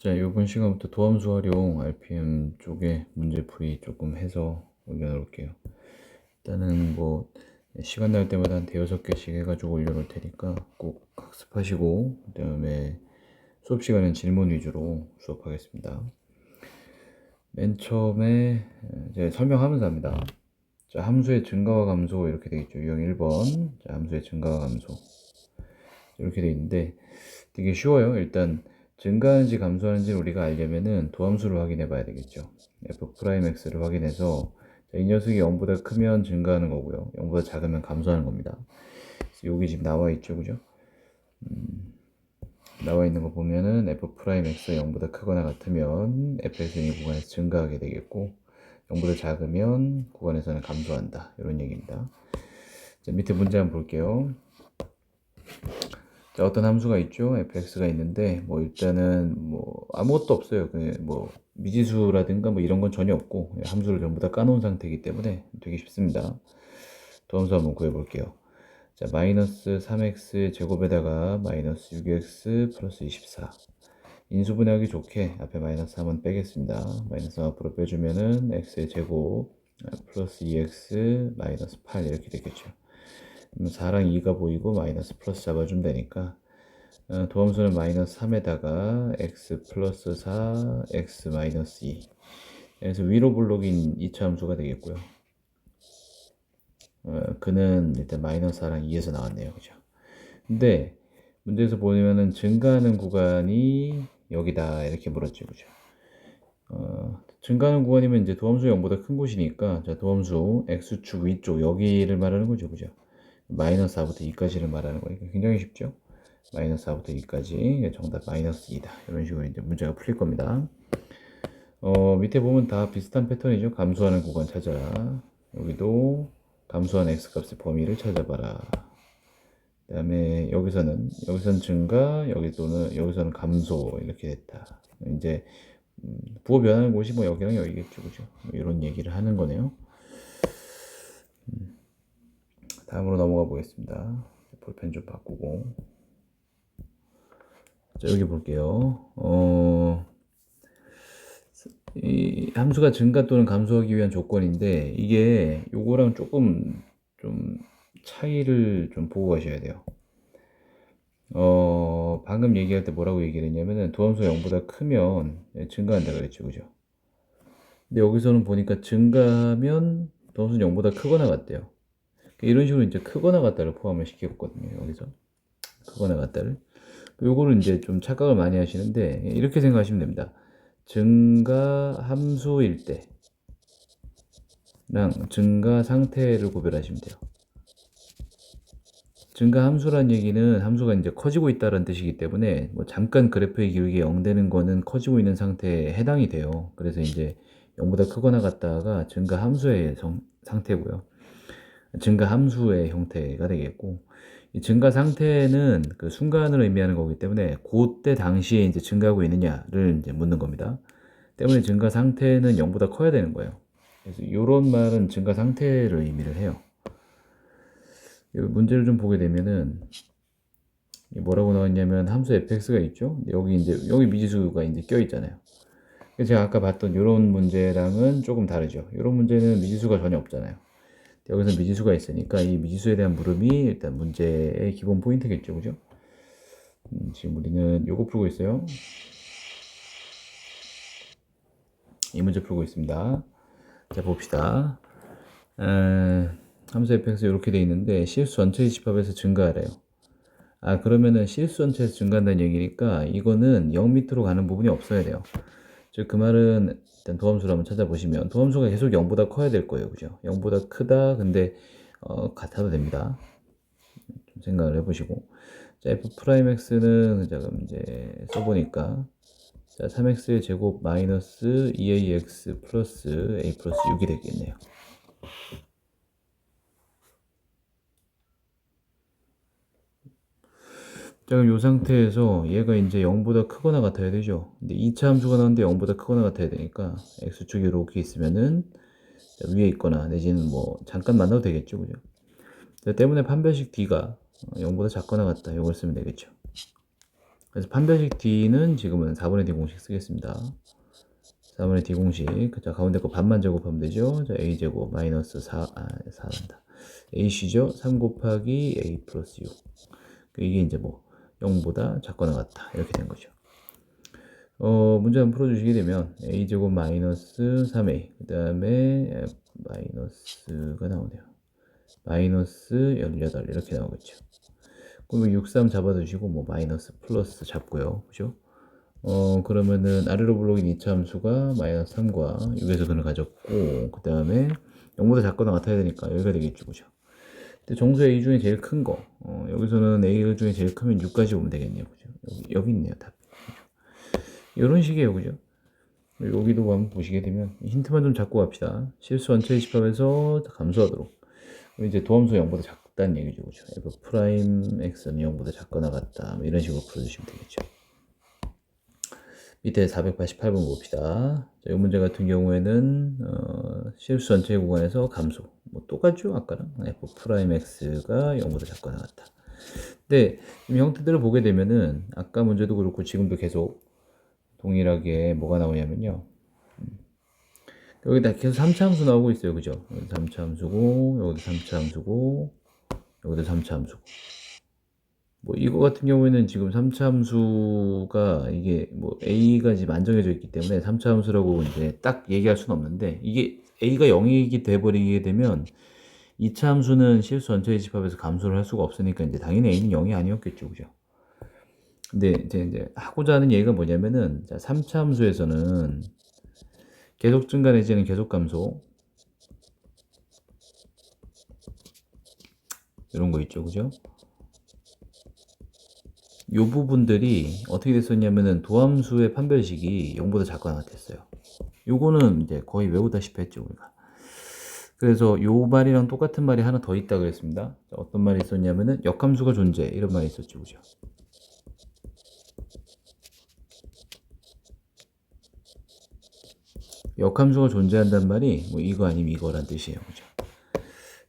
자, 이번 시간부터 도함수 활용 RPM 쪽에 문제풀이 조금 해서 올려놓을게요. 일단은 뭐 시간 날 때마다 한 대여섯 개씩 해가지고 올려놓을 테니까 꼭 학습하시고 그 다음에 수업 시간은 질문 위주로 수업하겠습니다. 맨 처음에 제가 설명하면서 합니다. 자, 함수의 증가와 감소 이렇게 되겠죠. 유형 1번. 자, 함수의 증가와 감소. 이렇게 돼 있는데 되게 쉬워요. 일단 증가하는지 감소하는지 우리가 알려면은 도함수를 확인해 봐야 되겠죠. f 프라임 x를 확인해서 자, 이 녀석이 0보다 크면 증가하는 거고요. 0보다 작으면 감소하는 겁니다. 여기 지금 나와 있죠, 그죠? 음, 나와 있는 거 보면은 f 프라임 x가 0보다 크거나 같으면 fx는 이 구간에서 증가하게 되겠고 0보다 작으면 구간에서는 감소한다. 이런 얘기입니다. 자, 밑에 문제 한번 볼게요. 자, 어떤 함수가 있죠? fx가 있는데 뭐 일단은 뭐 아무것도 없어요. 그뭐 미지수라든가 뭐 이런 건 전혀 없고 함수를 전부 다 까놓은 상태이기 때문에 되게 쉽습니다. 도함수 한번 구해볼게요. 자, 마이너스 3x 제곱에다가 마이너스 6x 플러스 24 인수분해하기 좋게 앞에 마이너스 3은 빼겠습니다. 마이너스 3 앞으로 빼주면은 x의 제곱 플러스 2x 마이너스 8 이렇게 되겠죠. 4랑 2가 보이고 마이너스 플러스 잡아주면 되니까 어, 도함수는 마이너스 3에다가 x 플러스 4 x 마이너스 2 그래서 위로 블록인 2차 함수가 되겠고요. 어, 그는 일단 마이너스 4랑 2에서 나왔네요. 그죠? 근데 문제에서 보면은 증가하는 구간이 여기다 이렇게 물었죠. 그죠? 어, 증가하는 구간이면 이제 도함수 0보다 큰 곳이니까 자 도함수 x축 위쪽 여기를 말하는 거죠. 그죠 마이너스 4부터 2까지를 말하는 거니까 굉장히 쉽죠. 마이너스 4부터 2까지 정답 마이너스 2다. 이런 식으로 이제 문제가 풀릴 겁니다. 어, 밑에 보면 다 비슷한 패턴이죠. 감소하는 구간 찾아라. 여기도 감소한 x값의 범위를 찾아봐라. 그 다음에 여기서는 여기서는 증가, 여기서는 여기서는 감소 이렇게 됐다. 이제 음, 부호 변하는 곳이 뭐 여기랑 여기겠죠, 그죠? 뭐 이런 얘기를 하는 거네요. 음. 다음으로 넘어가 보겠습니다. 볼펜 좀 바꾸고. 자, 여기 볼게요. 어, 이 함수가 증가 또는 감소하기 위한 조건인데, 이게 요거랑 조금 좀 차이를 좀 보고 가셔야 돼요. 어, 방금 얘기할 때 뭐라고 얘기를 했냐면은 도함수 0보다 크면 증가한다 그랬죠. 그죠? 근데 여기서는 보니까 증가하면 도함수는 0보다 크거나 같대요. 이런 식으로 이제 크거나 같다를 포함을 시켰거든요. 여기서 크거나 같다를. 요거를 이제 좀 착각을 많이 하시는데 이렇게 생각하시면 됩니다. 증가 함수일 때랑 증가 상태를 구별하시면 돼요. 증가 함수란 얘기는 함수가 이제 커지고 있다는 뜻이기 때문에 뭐 잠깐 그래프의 기울기 0 되는 거는 커지고 있는 상태에 해당이 돼요. 그래서 이제 0보다 크거나 같다가 증가 함수의 성, 상태고요. 증가 함수의 형태가 되겠고 이 증가 상태는 그 순간을 의미하는 거기 때문에 그때 당시에 이제 증가하고 있느냐를 이제 묻는 겁니다. 때문에 증가 상태는 0보다 커야 되는 거예요. 그래서 이런 말은 증가 상태를 의미를 해요. 문제를 좀 보게 되면은 뭐라고 나왔냐면 함수 fx가 있죠. 여기 이제 여기 미지수가 이제 껴 있잖아요. 제가 아까 봤던 이런 문제랑은 조금 다르죠. 이런 문제는 미지수가 전혀 없잖아요. 여기서 미지수가 있으니까 이 미지수에 대한 물음이 일단 문제의 기본 포인트겠죠. 그죠? 음, 지금 우리는 요거 풀고 있어요. 이 문제 풀고 있습니다. 자, 봅시다. 에, 함수 fx 이렇게 돼 있는데 실수 전체의 집합에서 증가하래요. 아, 그러면은 실수 전체에서 증가한다는 얘기니까 이거는 0 밑으로 가는 부분이 없어야 돼요. 즉, 그 말은 일단 도함수를 한번 찾아보시면 도함수가 계속 0보다 커야 될 거예요. 그죠? 0보다 크다. 근데 어, 같아도 됩니다. 좀 생각을 해보시고 자, f 프라임 x는 자 그럼 이제 써보니까 자 3x의 제곱 마이너스 2ax 플러스 a 플러스 6이 되겠네요. 자, 그럼 이 상태에서 얘가 이제 0보다 크거나 같아야 되죠. 근데 2차 함수가 나왔는데 0보다 크거나 같아야 되니까 x축이 이렇게 있으면은 위에 있거나 내지는 뭐 잠깐 만나도 되겠죠. 그죠? 때문에 판별식 d가 0보다 작거나 같다. 이걸 쓰면 되겠죠. 그래서 판별식 D는 지금은 4분의 D 공식 쓰겠습니다. 4분의 D 공식. 자, 가운데 거 반만 제곱하면 되죠. 자, A제곱 마이너스 4, 아, 4한다. AC죠? 3 곱하기 A 플러스 6. 이게 이제 뭐 0보다 작거나 같다. 이렇게 된 거죠. 어, 문제 한번 풀어주시게 되면 a제곱 마이너스 3a 그 다음에 마이너스가 나오네요. 마이너스 18 이렇게 나오겠죠. 그러면 63 잡아두시고 뭐 마이너스 플러스 잡고요. 그죠? 어 그러면은 아래로 불러긴 이차 함수가 마이너스 3과 6에서 근을 가졌고 그 다음에 0보다 작거나 같아야 되니까 여기가 되겠죠. 그죠? 근데 정수 A 중에 제일 큰 거, 어, 여기서는 A 중에 제일 크면 6까지 오면 되겠네요. 그죠? 여기, 여기 있네요. 답. 이런 식이에요. 그죠? 여기도 한번 보시게 되면 힌트만 좀 잡고 갑시다. 실수 원체 집합에서 감소하도록. 이제 도함수 0보다 작다는 얘기죠. 그죠? f 프라임 x는 0보다 작거나 같다. 뭐 이런 식으로 풀어주시면 되겠죠. 밑에 488번 봅시다. 자, 이 문제 같은 경우에는 어, 실수 전체 구간에서 감소. 뭐 똑같죠? 아까랑 f 프라임 x가 0보다 작거나 같다. 근데 좀 형태들을 보게 되면은 아까 문제도 그렇고 지금도 계속 동일하게 뭐가 나오냐면요. 음. 여기다 계속 3차 함수 나오고 있어요. 그죠? 여기 3차 함수고, 여기도 3차 함수고, 여기도 3차 함수고. 뭐 이거 같은 경우에는 지금 3차 함수가 이게 뭐 A가 지금 안정해져 있기 때문에 3차 함수라고 이제 딱 얘기할 수는 없는데 이게 A가 0이 돼버리게 되면 2차 함수는 실수 전체의 집합에서 감소를 할 수가 없으니까 이제 당연히 A는 0이 아니었겠죠. 그죠? 근데 이제, 이제 하고자 하는 얘기가 뭐냐면은 자, 3차 함수에서는 계속 증가 내지는 계속 감소 이런 거 있죠. 그죠? 요 부분들이 어떻게 됐었냐면은 도함수의 판별식이 0보다 작거나 같았어요. 요거는 이제 거의 외우다시피 했죠, 우리가. 그래서 요 말이랑 똑같은 말이 하나 더 있다 그랬습니다. 자, 어떤 말이 있었냐면은 역함수가 존재 이런 말이 있었죠, 그죠? 역함수가 존재한단 말이 뭐 이거 아니면 이거란 뜻이에요. 그죠?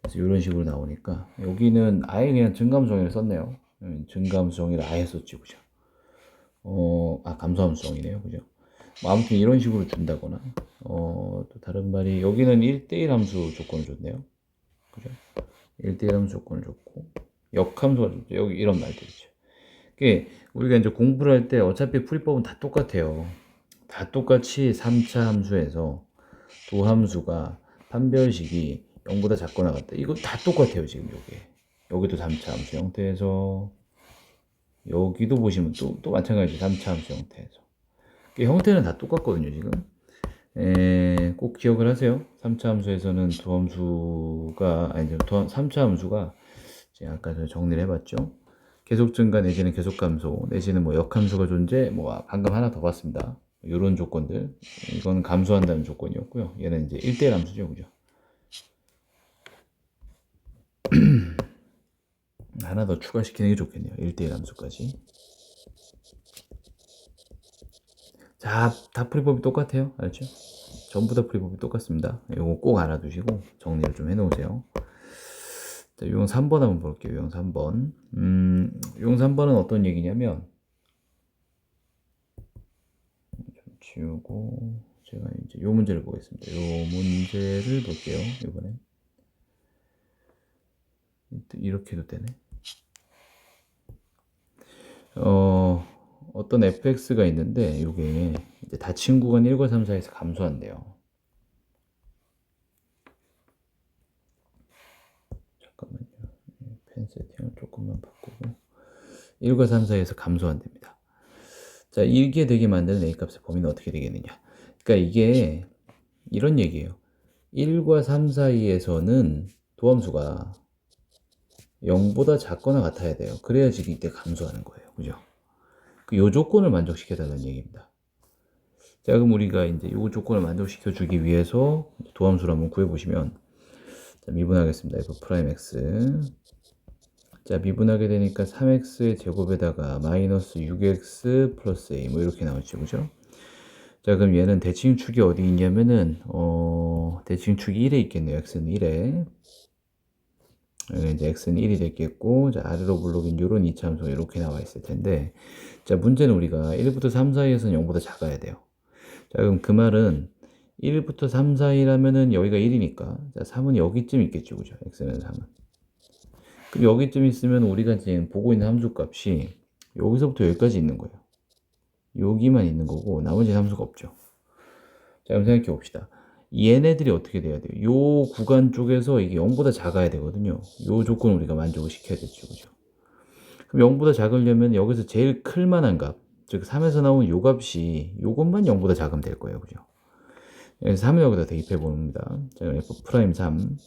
그래서 이런 식으로 나오니까 여기는 아예 그냥 증감수정의를 썼네요. 음, 증감수정의를 아예 썼지, 그죠? 어, 아, 감소함수정이네요. 그죠? 뭐 아무튼 이런 식으로 준다거나, 어, 또 다른 말이, 여기는 1대1 함수 조건을 줬네요. 그죠? 1대1 함수 조건을 줬고, 역함수가 줬죠. 여기 이런 말들이죠. 그게 우리가 이제 공부를 할 때 어차피 풀이법은 다 똑같아요. 다 똑같이 3차 함수에서 두 함수가 판별식이 0보다 작거나 같다. 이거 다 똑같아요, 지금 요게. 여기도 3차 함수 형태에서 여기도 보시면 또, 또 마찬가지 3차 함수 형태에서. 형태는 다 똑같거든요, 지금. 에, 꼭 기억을 하세요. 3차 함수에서는 두 함수가, 아니, 두, 3차 함수가, 제가 아까 저 정리를 해봤죠. 계속 증가 내지는 계속 감소, 내지는 뭐 역함수가 존재, 뭐 방금 하나 더 봤습니다. 이런 조건들 이건 감소한다는 조건이었고요 얘는 이제 1대1 함수죠 그죠 하나 더 추가시키는 게 좋겠네요 1대1 함수까지 자, 다 풀이법이 똑같아요. 알죠? 전부 다 풀이법이 똑같습니다. 이거 꼭 알아두시고 정리를 좀 해놓으세요. 자, 유형 3번 한번 볼게요. 유형 3번. 음, 유형 3번은 어떤 얘기냐면 지우고 제가 이제 요 문제를 보겠습니다. 요 문제를 볼게요. 이번엔 이렇게도 되네. 어 어떤 fx가 있는데 이게 닫힌 구간 1과 3 사이에서 감소한대요. 잠깐만요. 펜 세팅을 조금만 바꾸고 1과 3 사이에서 감소한답니다. 자, 이게 되게 만드는 A값의 범위는 어떻게 되겠느냐. 그러니까 이게 이런 얘기예요. 1과 3 사이에서는 도함수가 0보다 작거나 같아야 돼요. 그래야지 이때 감소하는 거예요. 그죠? 그 조건을 만족시켜 달라는 얘기입니다. 자, 그럼 우리가 이제 요 조건을 만족시켜 주기 위해서 도함수를 한번 구해 보시면 자, 미분하겠습니다. f 프라임 x 자, 미분하게 되니까 3x의 제곱에다가 마이너스 6x 플러스 a 뭐 이렇게 나오죠. 그죠? 자, 그럼 얘는 대칭축이 어디 있냐면은 어, 대칭축이 1에 있겠네요. x는 1에. 이제 x는 1이 됐겠고, 자, 아래로 블록인 요런 이차함수가 이렇게 나와 있을 텐데, 자, 문제는 우리가 1부터 3 사이에서는 0보다 작아야 돼요. 자, 그럼 그 말은 1부터 3 사이라면은 여기가 1이니까, 자, 3은 여기쯤 있겠죠, 그죠? x는 3은. 그럼 여기쯤 있으면 우리가 지금 보고 있는 함수 값이 여기서부터 여기까지 있는 거예요. 여기만 있는 거고, 나머지 함수가 없죠. 자, 그럼 생각해 봅시다. 얘네들이 어떻게 돼야 돼요? 요 구간 쪽에서 이게 0보다 작아야 되거든요. 요 조건을 우리가 만족을 시켜야 되죠. 그죠? 그럼 0보다 작으려면 여기서 제일 클 만한 값, 즉 3에서 나온 요 값이 요것만 0보다 작으면 될 거예요. 그죠? 그래서 3을 여기다 대입해 봅니다. 자, f 프라임 3.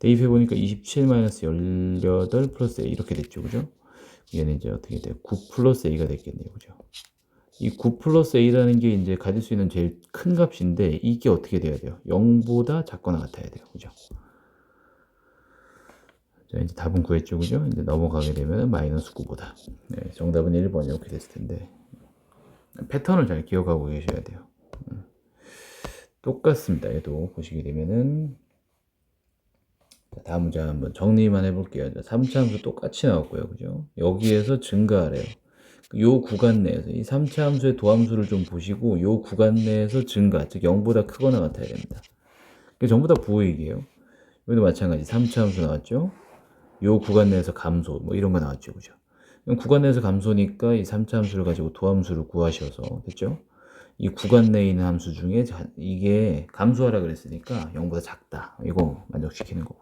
대입해 보니까 27 마이너스 18 플러스 a 이렇게 됐죠. 그죠? 얘는 이제 어떻게 돼요? 9 플러스 a가 됐겠네요. 그죠? 이 9 플러스 a라는 게 이제 가질 수 있는 제일 큰 값인데 이게 어떻게 돼야 돼요? 0보다 작거나 같아야 돼요. 그죠? 자, 이제 답은 구했죠. 그죠? 이제 넘어가게 되면 마이너스 9보다. 네, 정답은 1번 이렇게 됐을 텐데 패턴을 잘 기억하고 계셔야 돼요. 음. 똑같습니다. 얘도 보시게 되면은 자, 다음 문제 한번 정리만 해볼게요. 3차 함수 똑같이 나왔고요. 그죠? 여기에서 증가하래요. 요 구간 내에서 이 3차 함수의 도함수를 좀 보시고 요 구간 내에서 증가, 즉 0보다 크거나 같아야 됩니다. 이게 전부 다 부호익이에요. 여기도 마찬가지 3차 함수 나왔죠? 요 구간 내에서 감소, 뭐 이런 거 나왔죠. 그죠? 구간 내에서 감소니까 이 3차 함수를 가지고 도함수를 구하셔서, 됐죠? 이 구간 내에 있는 함수 중에 자- 이게 감소하라 그랬으니까 0보다 작다. 이거 만족시키는 거고요.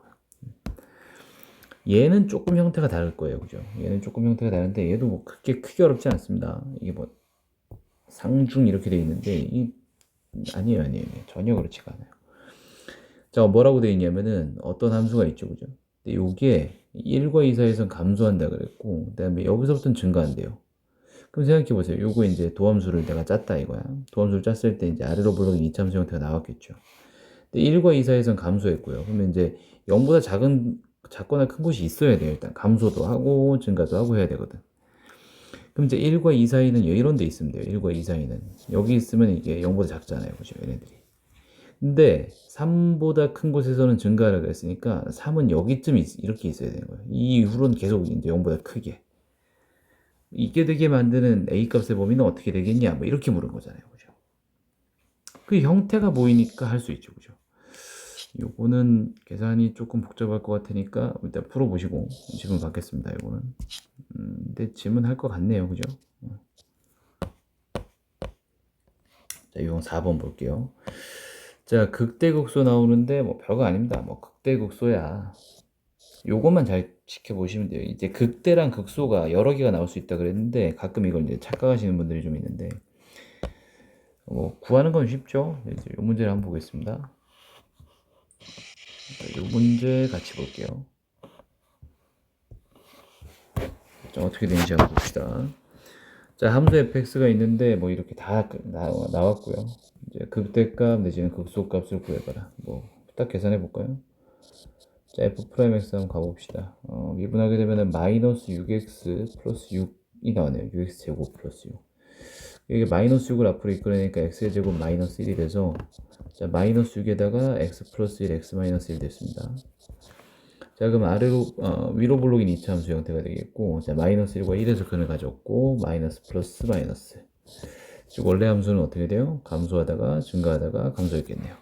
얘는 조금 형태가 다를 거예요. 그죠? 얘는 조금 형태가 다른데 얘도 뭐 크게 크게 어렵지 않습니다. 이게 뭐 상중 이렇게 돼 있는데 이 아니에요, 아니에요. 전혀 그렇지가 않아요. 자, 뭐라고 돼 있냐면은 어떤 함수가 있죠. 그죠? 근데 요게 1과 2 사이에선 감소한다 그랬고 그다음에 여기서부터는 증가한대요. 그럼 생각해 보세요. 요거 이제 도함수를 내가 짰다 이거야. 도함수를 짰을 때 이제 아래로 블록인 이차함수 형태가 나왔겠죠. 근데 1과 2 사이에선 감소했고요. 그러면 이제 0보다 작은 작거나 큰 곳이 있어야 돼요. 일단 감소도 하고 증가도 하고 해야 되거든. 그럼 이제 1과 2 사이는 이런 데 있으면 돼요. 1과 2 사이는 여기 있으면 이게 0보다 작잖아요. 그죠? 얘네들이. 근데 3보다 큰 곳에서는 증가하라고 했으니까 3은 여기쯤 있- 이렇게 있어야 되는 거예요. 이 이후로는 계속 이제 0보다 크게. 있게 되게 만드는 A 값의 범위는 어떻게 되겠냐? 뭐 이렇게 물은 거잖아요. 그죠? 그 형태가 보이니까 할 수 있죠. 그죠? 요거는 계산이 조금 복잡할 것 같으니까 일단 풀어보시고 질문 받겠습니다. 요거는. 음, 근데 질문 할 것 같네요. 그죠? 어. 자, 요건 4번 볼게요. 자, 극대극소 나오는데 뭐 별거 아닙니다. 뭐 극대극소야. 요것만 잘 지켜보시면 돼요. 이제 극대랑 극소가 여러 개가 나올 수 있다 그랬는데 가끔 이걸 이제 착각하시는 분들이 좀 있는데 뭐 구하는 건 쉽죠. 이제 요 문제를 한번 보겠습니다. 자, 요 문제 같이 볼게요. 자, 어떻게 되는지 한번 봅시다. 자, 함수 fx가 있는데 뭐 이렇게 다 나, 나왔고요. 이제 극대값 내지는 극소값을 구해봐라. 뭐 딱 계산해 볼까요? 자, f 프라임 x 한번 가봅시다. 어, 미분하게 되면은 마이너스 6x 플러스 6이 나오네요. 6x 제곱 플러스 6. 이게 마이너스 6을 앞으로 이끌어내니까 x의 제곱 마이너스 1이 돼서 자 마이너스 6에다가 x 플러스 1, x 마이너스 1 됐습니다. 자 그럼 아래로 어, 위로 블록인 2차 함수 형태가 되겠고 자 마이너스 1과 1에서 근을 가졌고 마이너스 플러스 마이너스 즉 원래 함수는 어떻게 돼요? 감소하다가 증가하다가 감소했겠네요.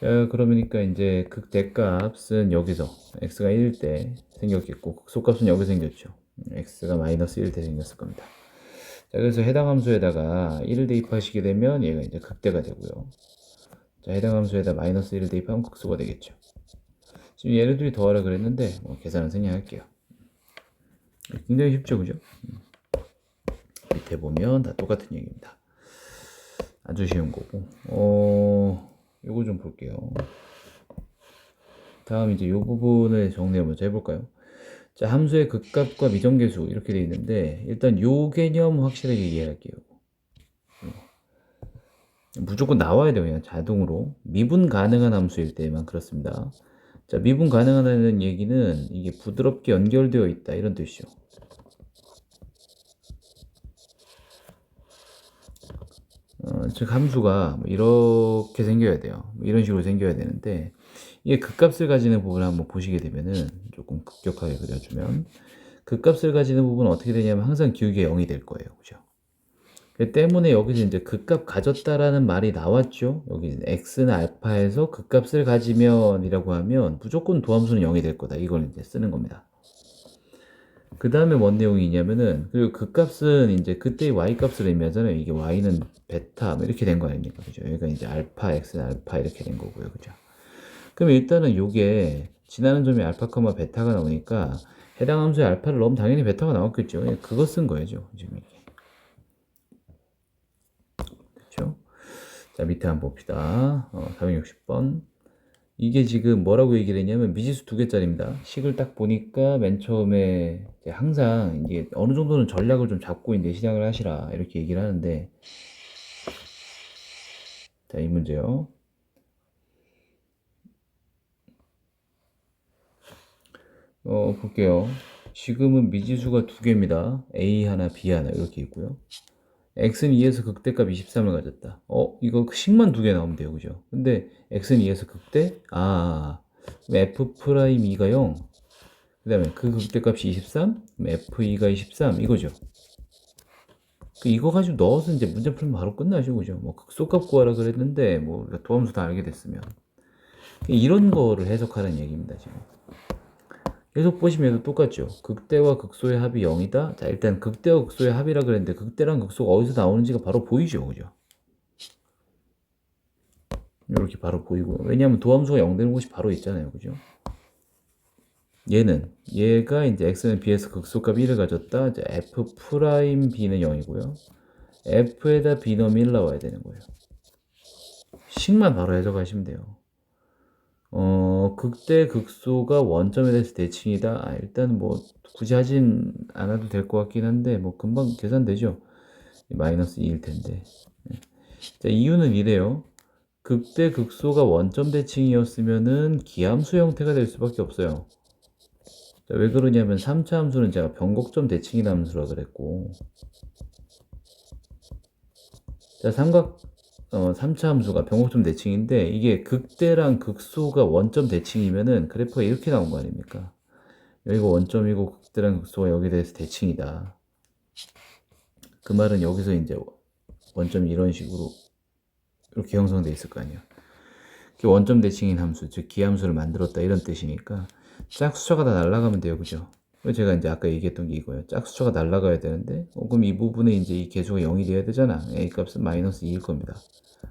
자 그러니까 이제 극대값은 여기서 x가 1일 때 생겼겠고 극소값은 여기 생겼죠. x가 마이너스 1일 때 생겼을 겁니다. 자, 그래서 해당 함수에다가 1을 대입하시게 되면 얘가 이제 극대가 되고요. 자, 해당 함수에다 마이너스 1을 대입하면 극소가 되겠죠. 지금 얘네 둘이 더하라 그랬는데 뭐 계산은 생략할게요. 굉장히 쉽죠, 그죠? 음. 밑에 보면 다 똑같은 얘기입니다. 아주 쉬운 거고. 어, 요거 좀 볼게요. 다음 이제 요 부분을 정리 한번 해볼까요? 자, 함수의 극값과 미정계수 이렇게 돼 있는데 일단 요 개념 확실하게 이해할게요. 무조건 나와야 돼요. 그냥 자동으로. 미분 가능한 함수일 때만 그렇습니다. 자, 미분 가능하다는 얘기는 이게 부드럽게 연결되어 있다 이런 뜻이죠. 어, 즉 함수가 뭐 이렇게 생겨야 돼요. 뭐 이런 식으로 생겨야 되는데 이게 극값을 가지는 부분을 한번 보시게 되면은 조금 급격하게 그려주면 극값을 가지는 부분은 어떻게 되냐면 항상 기울기가 0이 될 거예요. 그죠? 그 때문에 여기서 이제 극값 가졌다라는 말이 나왔죠. 여기 x는 알파에서 극값을 가지면이라고 하면 무조건 도함수는 0이 될 거다. 이걸 이제 쓰는 겁니다. 그 다음에 뭔 내용이 있냐면은 그리고 극값은 이제 그때의 y 값을 의미하잖아요. 이게 y는 베타 뭐 이렇게 된 거 아닙니까? 그죠? 여기가 이제 알파 x는 알파 이렇게 된 거고요. 그죠? 그럼 일단은 요게 지나는 점이 알파, 베타가 나오니까 해당 함수에 알파를 넣으면 당연히 베타가 나왔겠죠. 예, 그거 쓴 거예요. 지금 이게. 그렇죠? 자, 밑에 한번 봅시다. 어, 460번. 이게 지금 뭐라고 얘기를 했냐면 미지수 두 개짜리입니다. 식을 딱 보니까 맨 처음에 항상 이게 어느 정도는 전략을 좀 잡고 이제 시작을 하시라 이렇게 얘기를 하는데 자, 이 문제요. 어, 볼게요. 지금은 미지수가 두 개입니다. A 하나, B 하나 이렇게 있고요. x는 2에서 극대값 23을 가졌다. 어, 이거 식만 두 개 나오면 돼요. 그죠? 근데 x는 2에서 극대? 아, f 프라임 2가 0. 그 다음에 그 극대값이 23, f2가 23 이거죠. 그 이거 가지고 넣어서 이제 문제 풀면 바로 끝나죠. 그죠? 뭐 극소값 구하라 그랬는데 뭐 도함수 다 알게 됐으면 이런 거를 해석하는 얘기입니다. 지금. 계속 보시면 똑같죠. 극대와 극소의 합이 0이다. 자, 일단 극대와 극소의 합이라 그랬는데 극대랑 극소가 어디서 나오는지가 바로 보이죠. 그죠? 이렇게 바로 보이고. 왜냐하면 도함수가 0 되는 곳이 바로 있잖아요. 그죠? 얘는 얘가 이제 x는 b에서 극소값 1을 가졌다. 자, f 프라임 b는 0이고요. f에다 b 넣으면 1 나와야 되는 거예요. 식만 바로 해석하시면 돼요. 어, 극대 극소가 원점에 대해서 대칭이다. 아, 일단 뭐 굳이 하진 않아도 될 것 같긴 한데 뭐 금방 계산되죠. 마이너스 2일 텐데. 네. 자, 이유는 이래요. 극대 극소가 원점 대칭이었으면은 기함수 형태가 될 수밖에 없어요. 자, 왜 그러냐면 3차 함수는 제가 변곡점 대칭이라는 함수라 그랬고 자, 삼각 어, 3차 함수가 병곡점 대칭인데 이게 극대랑 극소가 원점 대칭이면은 그래프가 이렇게 나온 거 아닙니까? 여기가 원점이고 극대랑 극소가 여기에 대해서 대칭이다. 그 말은 여기서 이제 원점이 이런 식으로 이렇게 형성돼 있을 거 아니에요. 원점 대칭인 함수, 즉 기함수를 만들었다 이런 뜻이니까 짝수처가 다 날아가면 돼요, 그죠? 제가 이제 아까 얘기했던 게 이거예요. 짝수처가 날아가야 되는데, 어, 그럼 이 부분에 이제 이 개수가 0이 돼야 되잖아. a 값은 마이너스 2일 겁니다.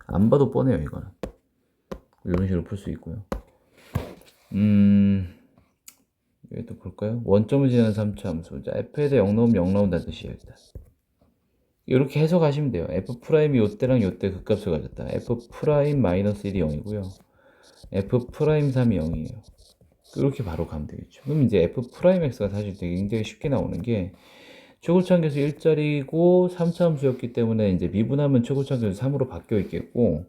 안 봐도 뻔해요, 이거는. 이런 식으로 풀 수 있고요. 음, 여기 또 볼까요? 원점을 지나는 3차 함수. 자, f에 대해 0 넣으면 0 나온다는 뜻이에요, 일단. 이렇게 해석하시면 돼요. f 프라임이 요때랑 요때 극값을 가졌다. f 프라임 마이너스 1이 0이고요. f 프라임 3이 0이에요. 이렇게 바로 가면 되겠죠. 그럼 이제 f 프라임 x가 사실 되게 굉장히 쉽게 나오는 게 최고차항 계수 1짜리고 3차 함수였기 때문에 이제 미분하면 최고차항 계수 3으로 바뀌어 있겠고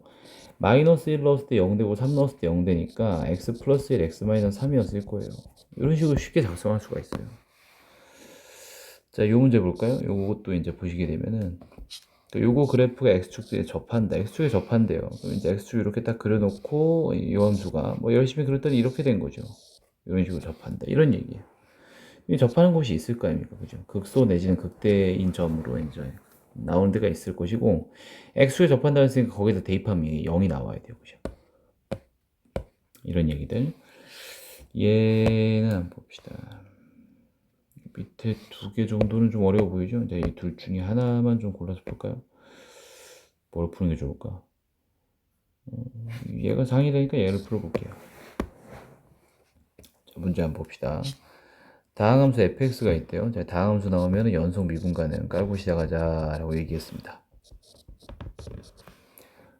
마이너스 1 넣었을 때 0 되고 3 넣었을 때 0 되니까 x 플러스 1, x 마이너스 3이었을 거예요. 이런 식으로 쉽게 작성할 수가 있어요. 자, 요 문제 볼까요? 요것도 이제 보시게 되면은 요거 그래프가 x축에 접한다. x축에 접한대요. 그럼 이제 x축 이렇게 딱 그려놓고 이 함수가 뭐 열심히 그렸더니 이렇게 된 거죠. 이런 식으로 접한다. 이런 얘기예요. 이 접하는 곳이 있을 거 아닙니까? 그죠? 극소 내지는 극대인 점으로 이제 나오는 데가 있을 것이고, x에 접한다 했으니까 거기다 대입하면 0이 나와야 돼요. 그죠? 이런 얘기들. 얘는 한번 봅시다. 밑에 두 개 정도는 좀 어려워 보이죠? 이제 이 둘 중에 하나만 좀 골라서 볼까요? 뭘 푸는 게 좋을까? 어, 얘가 상이 되니까 얘를 풀어볼게요. 문제 한번 봅시다. 다항함수 fx가 있대요. 자, 다항함수 나오면 연속 미분간을 깔고 시작하자라고 얘기했습니다.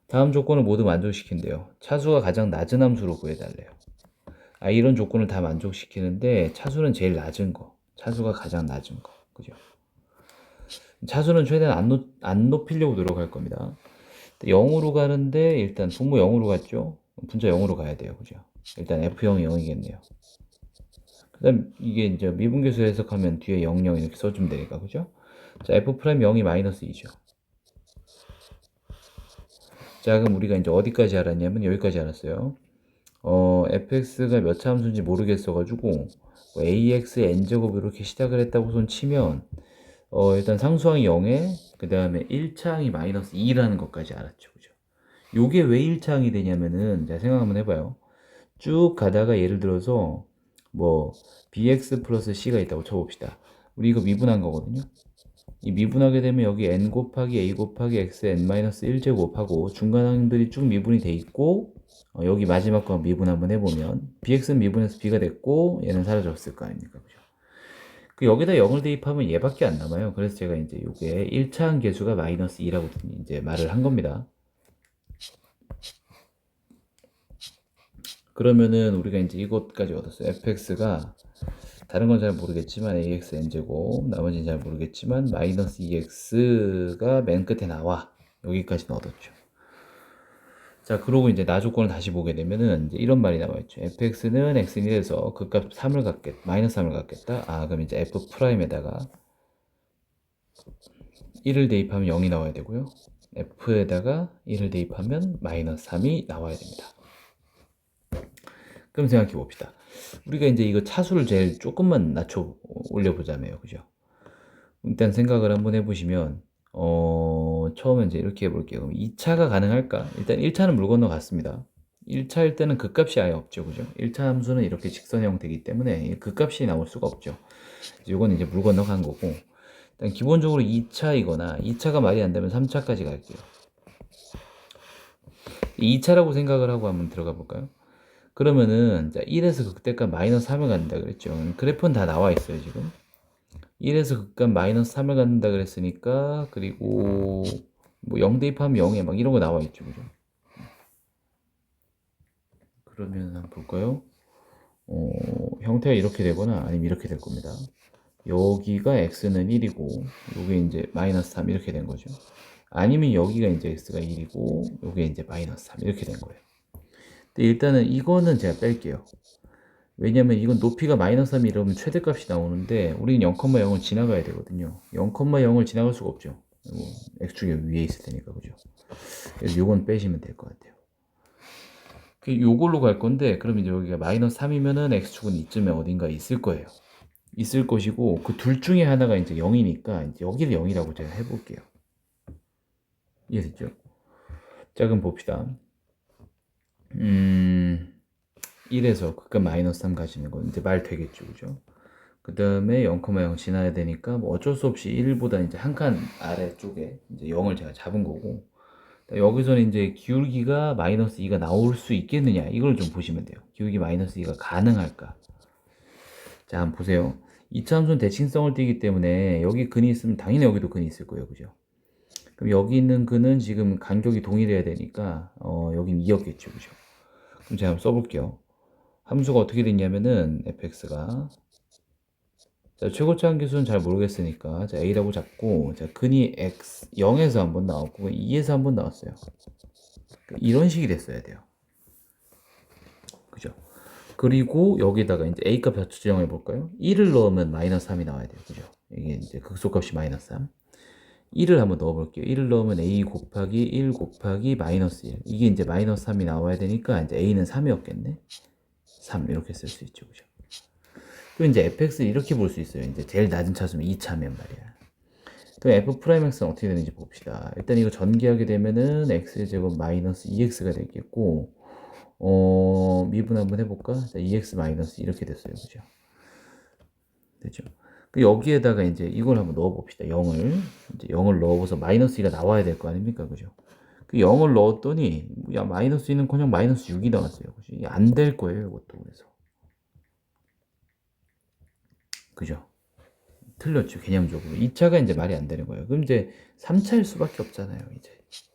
다음 조건을 모두 만족시킨대요. 차수가 가장 낮은 함수로 구해달래요. 아, 이런 조건을 다 만족시키는데 차수는 제일 낮은 거. 차수가 가장 낮은 거. 그죠? 차수는 최대한 안, 높, 안 높이려고 노력할 겁니다. 0으로 가는데 일단 분모 0으로 갔죠? 분자 0으로 가야 돼요. 그죠? 일단 F0이 0이겠네요. 그 다음 이게 이제 미분계수 해석하면 뒤에 0, 0 이렇게 써주면 되니까 그죠? 자 f 프라임 0이 마이너스 2죠. 자 그럼 우리가 이제 어디까지 알았냐면 여기까지 알았어요. 어, fx가 몇차 함수인지 모르겠어가지고 뭐 ax n제곱 이렇게 시작을 했다고 손 치면 어, 일단 상수항이 0에 그 다음에 1차항이 마이너스 2라는 것까지 알았죠. 그죠? 요게 왜 1차항이 되냐면은 자 생각 한번 해봐요. 쭉 가다가 예를 들어서 뭐 bx 플러스 c가 있다고 쳐봅시다. 우리 이거 미분한 거거든요. 이 미분하게 되면 여기 n 곱하기 a 곱하기 x n 마이너스 1 제곱하고 중간항들이 쭉 미분이 돼 있고 어, 여기 마지막 거 미분 한번 해보면 bx는 미분해서 b가 됐고 얘는 사라졌을 거 아닙니까 그죠 그 여기다 0을 대입하면 얘밖에 안 남아요 그래서 제가 이제 요게 1차항 개수가 마이너스 2라고 이제 말을 한 겁니다 그러면은 우리가 이제 이것까지 얻었어요. Fx가 다른 건 잘 모르겠지만 ax n제곱 나머지는 잘 모르겠지만 마이너스 2x가 맨 끝에 나와. 여기까지는 얻었죠. 자 그러고 이제 나 조건을 다시 보게 되면은 이제 이런 말이 나와 있죠. Fx는 x는 1에서 극값 3을 갖겠 마이너스 3을 갖겠다. 아 그럼 이제 f 프라임에다가 1을 대입하면 0이 나와야 되고요. F에다가 1을 대입하면 마이너스 3이 나와야 됩니다 그럼 생각해 봅시다. 우리가 이제 이거 차수를 제일 조금만 낮춰 올려보자며요. 그죠? 일단 생각을 한번 해보시면, 어, 처음에 이제 이렇게 해볼게요. 그럼 2차가 가능할까? 일단 1차는 물 건너 갔습니다. 1차일 때는 극값이 아예 없죠. 그죠? 1차 함수는 이렇게 직선 형태이기 때문에 극값이 나올 수가 없죠. 이건 이제 물 건너 간 거고, 일단 기본적으로 2차이거나 2차가 말이 안 되면 3차까지 갈게요. 2차라고 생각을 하고 한번 들어가 볼까요? 그러면은 자 1에서 극대값 마이너스 3을 갖는다 그랬죠. 그래프는 다 나와 있어요 지금. 1에서 극값 마이너스 3을 갖는다 그랬으니까 그리고 뭐 0 대입하면 0에 막 이런 거 나와 있죠 그죠. 그러면 한번 볼까요? 어, 형태가 이렇게 되거나 아니면 이렇게 될 겁니다. 여기가 x는 1이고 요게 이제 마이너스 3 이렇게 된 거죠. 아니면 여기가 이제 x가 1이고 요게 이제 마이너스 3 이렇게 된 거예요. 일단은 이거는 제가 뺄게요. 왜냐면 이건 높이가 마이너스 3이 이러면 최대값이 나오는데 우리는 0,0을 지나가야 되거든요. 0,0을 지나갈 수가 없죠. x축이 위에 있을 테니까 그죠. 그래서 요건 빼시면 될 것 같아요. 그 요걸로 갈 건데 그럼 이제 여기가 마이너스 3이면은 x축은 이쯤에 어딘가 있을 거예요. 있을 것이고 그 둘 중에 하나가 이제 0이니까 이제 여기를 0이라고 제가 해볼게요. 이해됐죠? 자 그럼 봅시다. 음, 1에서 극값 마이너스 3 가시는 건 이제 말 되겠죠, 그죠? 그 다음에 0,0 지나야 되니까 뭐 어쩔 수 없이 1보다 이제 한 칸 아래쪽에 이제 0을 제가 잡은 거고 여기서는 이제 기울기가 마이너스 2가 나올 수 있겠느냐 이걸 좀 보시면 돼요. 기울기 마이너스 2가 가능할까? 자, 한번 보세요. 이차함수는 대칭성을 띠기 때문에 여기 근이 있으면 당연히 여기도 근이 있을 거예요, 그죠? 그럼 여기 있는 근은 지금 간격이 동일해야 되니까 어, 여긴 2였겠죠, 그죠? 그럼 제가 한번 써볼게요. 함수가 어떻게 됐냐면은 fx가 자, 최고차 한계수는 잘 모르겠으니까 자, a라고 잡고 자, 근이 x 0에서 한번 나왔고 2에서 한번 나왔어요. 이런 식이 됐어야 돼요. 그죠? 그리고 여기다가 이제 a값 좌측정해 볼까요? 1을 넣으면 마이너스 3이 나와야 돼요. 그죠? 이게 이제 극소값이 마이너스 3. 1을 한번 넣어볼게요. 1을 넣으면 a 곱하기 1 곱하기 마이너스 1. 이게 이제 마이너스 3이 나와야 되니까 이제 a는 3이었겠네. 3 이렇게 쓸 수 있죠. 그죠? 그럼 이제 fx를 이렇게 볼 수 있어요. 이제 제일 낮은 차수는 2차면 말이야. 그럼 f 프라임 x는 어떻게 되는지 봅시다. 일단 이거 전개하게 되면은 x 제곱 마이너스 2x가 되겠고 어, 미분 한번 해볼까? 자, 2x 마이너스 이렇게 됐어요. 그죠? 되죠? 그 여기에다가 이제 이걸 한번 넣어 봅시다. 0을. 이제 0을 넣어서 마이너스 2가 나와야 될 거 아닙니까? 그죠? 그 0을 넣었더니, 야, 마이너스 2는 그냥 마이너스 6이 나왔어요. 그죠? 안 될 거예요. 이것도 그래서. 그죠? 틀렸죠. 개념적으로. 2차가 이제 말이 안 되는 거예요. 그럼 이제 3차일 수밖에 없잖아요. 이제.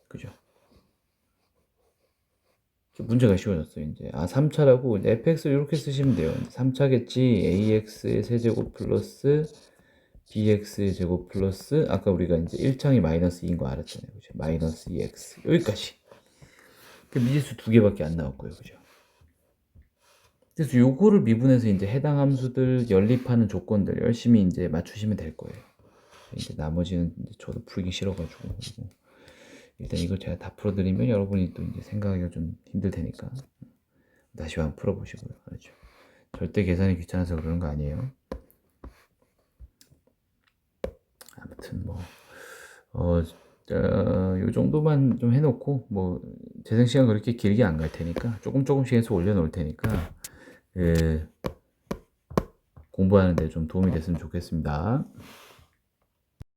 그죠? 문제가 쉬워졌어요. 이제 아 3차라고 fx를 이렇게 쓰시면 돼요. 3차겠지. ax의 세제곱 플러스 bx의 제곱 플러스 아까 우리가 이제 1창이 마이너스 2인 거 알았잖아요. 그죠? 마이너스 2x 여기까지. 그 미지수 두 개밖에 안 거예요. 그죠? 그래서 요거를 미분해서 이제 해당 함수들 연립하는 조건들 열심히 이제 맞추시면 될 거예요. 이제 나머지는 이제 저도 풀기 싫어가지고 일단 이걸 제가 다 풀어드리면 여러분이 또 이제 생각하기가 좀 힘들 테니까 다시 한번 풀어보시고요. 알죠? 절대 계산이 귀찮아서 그런 거 아니에요. 아무튼 뭐, 어, 어, 요 정도만 좀 해놓고, 뭐, 재생 시간 그렇게 길게 안 갈 테니까, 조금 조금씩 해서 올려놓을 테니까, 예, 공부하는데 좀 도움이 됐으면 좋겠습니다.